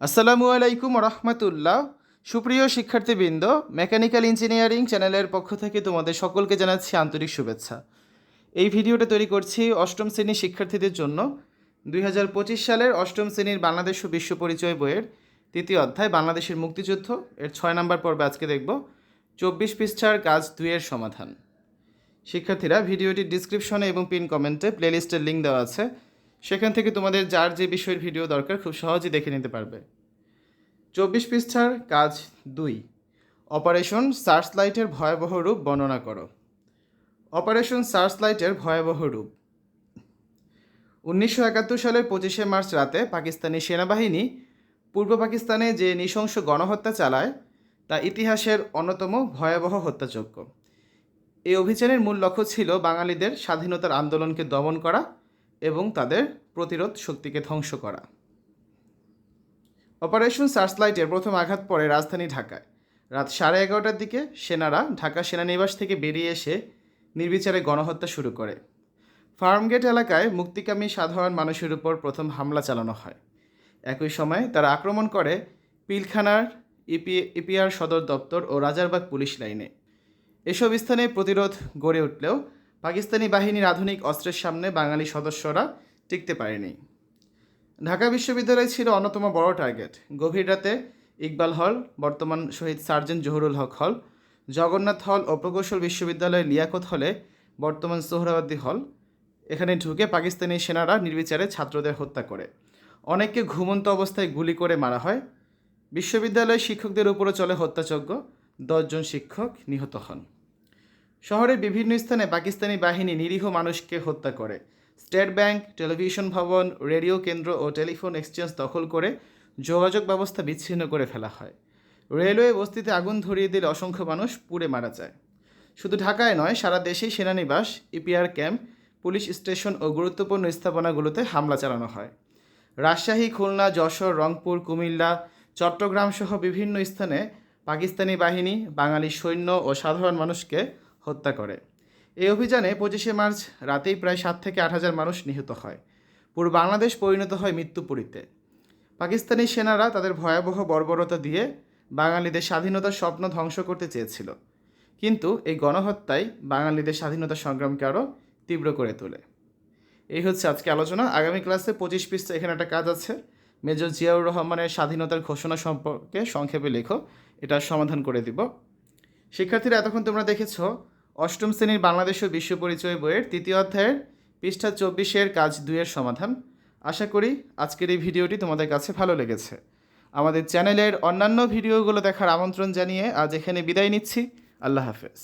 আসসালামু আলাইকুম রহমতুল্লাহ সুপ্রিয় শিক্ষার্থীবৃন্দ, মেকানিক্যাল ইঞ্জিনিয়ারিং চ্যানেলের পক্ষ থেকে তোমাদের সকলকে জানাচ্ছি আন্তরিক শুভেচ্ছা। এই ভিডিওটা তৈরি করছি অষ্টম শ্রেণির শিক্ষার্থীদের জন্য। দুই হাজার পঁচিশ সালের অষ্টম শ্রেণির বাংলাদেশ ও বিশ্ব পরিচয় বইয়ের তৃতীয় অধ্যায়, বাংলাদেশের মুক্তিযুদ্ধ। এর ছয় নম্বর পর্বে আজকে দেখব চব্বিশ পৃষ্ঠার কাজ দুইয়ের সমাধান। শিক্ষার্থীরা, ভিডিওটির ডিসক্রিপশনে এবং পিন কমেন্টে প্লেলিস্টের লিঙ্ক দেওয়া আছে। সেখান থেকে তোমাদের যার যে বিষয়ের ভিডিও দরকার খুব সহজেই দেখে নিতে পারবে। চব্বিশ পৃষ্ঠার কাজ দুই। অপারেশন সার্চ লাইটের ভয়াবহ রূপ বর্ণনা করো। অপারেশন সার্চ লাইটের ভয়াবহ রূপ। উনিশশো একাত্তর সালের পঁচিশে মার্চ রাতে পাকিস্তানি সেনাবাহিনী পূর্ব পাকিস্তানে যে নৃশংস গণহত্যা চালায়, তা ইতিহাসের অন্যতম ভয়াবহ হত্যাযজ্ঞ। এই অভিযানের মূল লক্ষ্য ছিল বাঙালিদের স্বাধীনতার আন্দোলনকে দমন করা এবং তাদের প্রতিরোধ শক্তিকে ধ্বংস করা। অপারেশন সার্চলাইটের প্রথম আঘাত পড়ে রাজধানী ঢাকায়। রাত সাড়ে এগারোটার দিকে সেনারা ঢাকা সেনানিবাস থেকে বেরিয়ে এসে নির্বিচারে গণহত্যা শুরু করে। ফার্মগেট এলাকায় মুক্তিকামী সাধারণ মানুষের উপর প্রথম হামলা চালানো হয়। একই সময় তারা আক্রমণ করে পিলখানার ইপি, ইপিআর সদর দপ্তর ও রাজারবাগ পুলিশ লাইনে। এসব স্থানে প্রতিরোধ গড়ে উঠলেও পাকিস্তানি বাহিনীর আধুনিক অস্ত্রের সামনে বাঙালি সদস্যরা টিকতে পারেনি। ঢাকা বিশ্ববিদ্যালয় ছিল অন্যতম বড় টার্গেট। গভীর রাতে ইকবাল হল, বর্তমান শহীদ সার্জেন্ট জহুরুল হক হল, জগন্নাথ হল ও প্রকৌশল বিশ্ববিদ্যালয়ের লিয়াকত হলে বর্তমান সোহরাওয়ার্দী হল। এখানে ঢুকে পাকিস্তানি সেনারা নির্বিচারে ছাত্রদের হত্যা করে। অনেককে ঘুমন্ত অবস্থায় গুলি করে মারা হয়। বিশ্ববিদ্যালয়ের শিক্ষকদের উপরও চলে হত্যাযজ্ঞ। দশজন শিক্ষক নিহত হন। শহরের বিভিন্ন স্থানে পাকিস্তানি বাহিনী নিরীহ মানুষকে হত্যা করে। স্টেট ব্যাংক, টেলিভিশন ভবন, রেডিও কেন্দ্র ও টেলিফোন এক্সচেঞ্জ দখল করে যোগাযোগ ব্যবস্থা বিচ্ছিন্ন করে ফেলা হয়। রেলওয়ে বস্তিতে আগুন ধরিয়ে দিলে অসংখ্য মানুষ পুড়ে মারা যায়। শুধু ঢাকায় নয়, সারা দেশেই সেনানিবাস ইপিআর ক্যাম্প, পুলিশ স্টেশন ও গুরুত্বপূর্ণ স্থাপনাগুলোতে হামলা চালানো হয়। রাজশাহী, খুলনা, যশোর, রংপুর, কুমিল্লা চট্টগ্রাম সহ বিভিন্ন স্থানে পাকিস্তানি বাহিনী, বাঙালি সৈন্য ও সাধারণ মানুষকে হত্যা করে। এই অভিযানে পঁচিশে মার্চ রাতেই প্রায় সাত থেকে আট হাজার মানুষ নিহত হয়। পুরো বাংলাদেশ পরিণত হয় মৃত্যুপুরীতে। পাকিস্তানি সেনারা তাদের ভয়াবহ বর্বরতা দিয়ে বাঙালিদের স্বাধীনতার স্বপ্ন ধ্বংস করতে চেয়েছিল। কিন্তু এই গণহত্যায় বাঙালিদের স্বাধীনতা সংগ্রামকে আরও তীব্র করে তোলে। এই হচ্ছে আজকে আলোচনা। আগামী ক্লাসে পঁচিশ পৃষ্ঠা এখানে একটা কাজ আছে। মেজর জিয়াউর রহমানের স্বাধীনতার ঘোষণা সম্পর্কে সংক্ষেপে লেখো। এটা সমাধান করে দিব। শিক্ষার্থীরা, এতক্ষণ তোমরা দেখেছ অষ্টম শ্রেণির বাংলাদেশ ও বিশ্ব পরিচয় বইয়ের তৃতীয় অধ্যায়ের পৃষ্ঠা চব্বিশের কাজ দুইয়ের সমাধান। আশা করি আজকের এই ভিডিওটি তোমাদের কাছে ভালো লেগেছে। আমাদের চ্যানেলের অন্যান্য ভিডিওগুলো দেখার আমন্ত্রণ জানিয়ে আজ এখানে বিদায় নিচ্ছি। আল্লাহ হাফেজ।